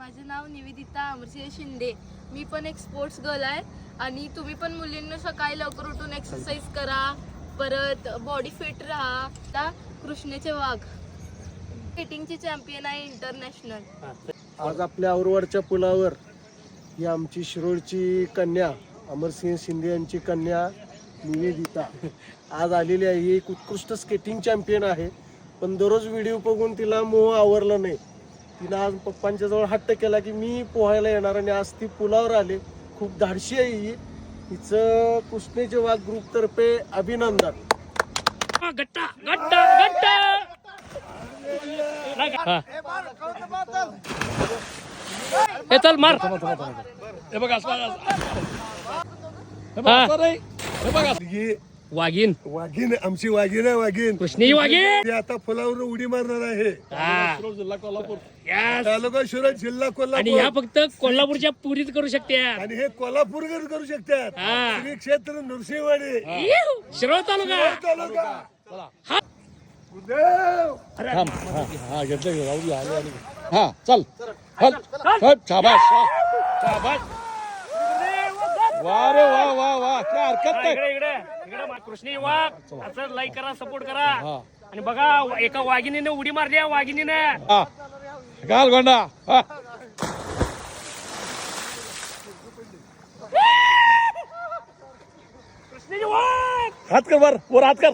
माझं नाव निवेदिता अमरसिंह शिंदे. मी पण एक स्पोर्ट्स गर्ल आहे आणि तुम्ही पण मुलींना सकाळी लवकर उठून एक्सरसाइज करा परत बॉडी फिट राहा. आता कृष्णेचे वाघ. स्केटिंगची चॅम्पियन आहे इंटरनॅशनल आज आपल्या औरवडच्या पुलावर ही आमची शिरोडची कन्या अमरसिंह शिंदे यांची कन्या निवेदिता. आज आलेली आहे. ही एक उत्कृष्ट स्केटिंग चॅम्पियन आहे. पण दररोज व्हिडिओ बघून तिला मोह आवरला नाही. तिनं आज पप्पांच्या जवळ हट्ट केला की मी पोहायला येणार आणि आज ती पुलावर आले. खूप धाडशी आहे ही. हिचं कृष्णेचे वाघ ग्रुप तर्फे अभिनंदन. गट्टा गट्टा गट्टा! हा. चल मार. हे बघ असं- हा. हे बघा वाघीन वाघीण आमची वाघीण आहे वाघीण. कृष्णी वाघीन ती आता पुलावर उडी मारणार आहे. हा. जिल्हा कोल्हापूर Yes. तालुका जिल्हा आणि कोल्हापूर ह्या फक्त कोल्हापूरच्या पुरीच करू शकते आणि हे कोल्हापूरकर करू शकतात हा. श्री क्षेत्र नृसिंहवाडी. शिरोळ तालुका. तालुका. हा चल. चल. चल. शाबाश शाबाश वा रे वा. काय हरकत नाही इकडे इकडे. इकडे मा- कृष्णी वाघ असं लाईक करा सपोर्ट करा. आणि बघा एका वाघिणीने उडी मारली आहे वाघिणीने. हा. घाल गोंडा हा. कृष्णीची वाघ हात कर वर वर हात कर.